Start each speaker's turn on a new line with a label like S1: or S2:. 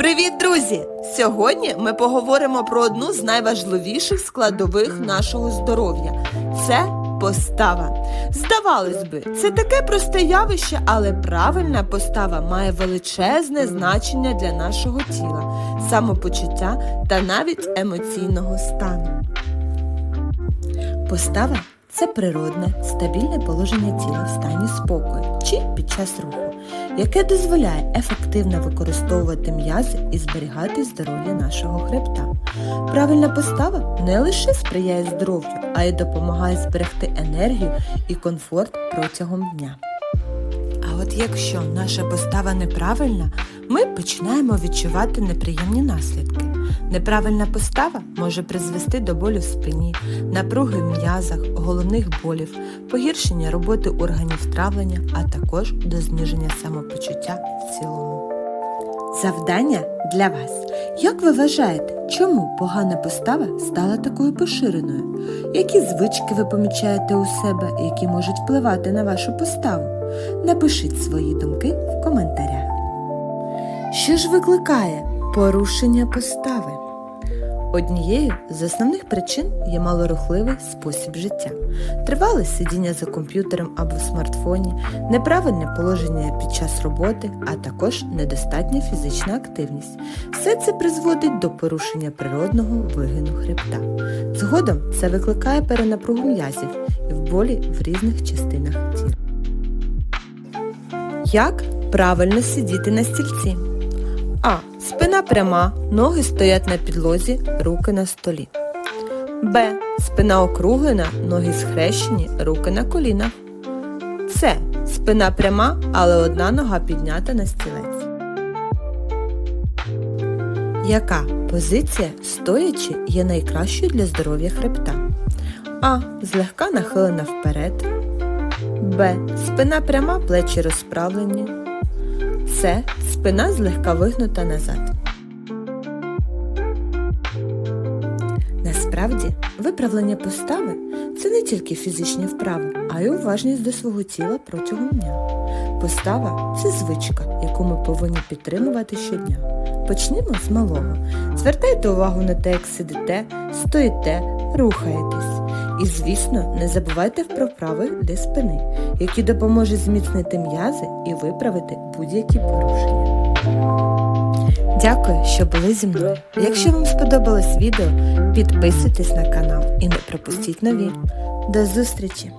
S1: Привіт, друзі! Сьогодні ми поговоримо про одну з найважливіших складових нашого здоров'я це постава. Здавалось би, це таке просте явище, але правильна постава має величезне значення для нашого тіла, самопочуття та навіть емоційного стану. Постава це природне, стабільне положення тіла в стані спокою чи під час руху, яке дозволяє ефективно використовувати м'язи і зберігати здоров'я нашого хребта. Правильна постава не лише сприяє здоров'ю, а й допомагає зберегти енергію і комфорт протягом дня. А от якщо наша постава неправильна, ми починаємо відчувати неприємні наслідки. Неправильна постава може призвести до болю в спині, напруги в м'язах, головних болів, погіршення роботи органів травлення, а також до зниження самопочуття в цілому. Завдання для вас. Як ви вважаєте, чому погана постава стала такою поширеною? Які звички ви помічаєте у себе, які можуть впливати на вашу поставу? Напишіть свої думки в коментарях. Що ж викликає порушення постави? Однією з основних причин є малорухливий спосіб життя, тривале сидіння за комп'ютером або в смартфоні, неправильне положення під час роботи, а також недостатня фізична активність. Все це призводить до порушення природного вигину хребта. Згодом це викликає перенапругу м'язів і в болі в різних частинах тіла. Як правильно сидіти на стільці? А. Спина пряма, ноги стоять на підлозі, руки на столі. Б. Спина округлена, ноги схрещені, руки на колінах. С. Спина пряма, але одна нога піднята на стілець. Яка позиція стоячи є найкращою для здоров'я хребта? А. Злегка нахилена вперед. Б. Спина пряма, плечі розправлені. С. Спина злегка вигнута назад. Насправді, виправлення постави це не тільки фізичні вправи, а й уважність до свого тіла протягом дня. Постава це звичка, яку ми повинні підтримувати щодня. Почнімо з малого. Звертайте увагу на те, як сидите, стоїте, рухаєтесь. І, звісно, не забувайте про вправи для спини, які допоможуть зміцнити м'язи і виправити будь-які порушення. Дякую, що були зі мною. Якщо вам сподобалось відео, підписуйтесь на канал і не пропустіть нові. До зустрічі!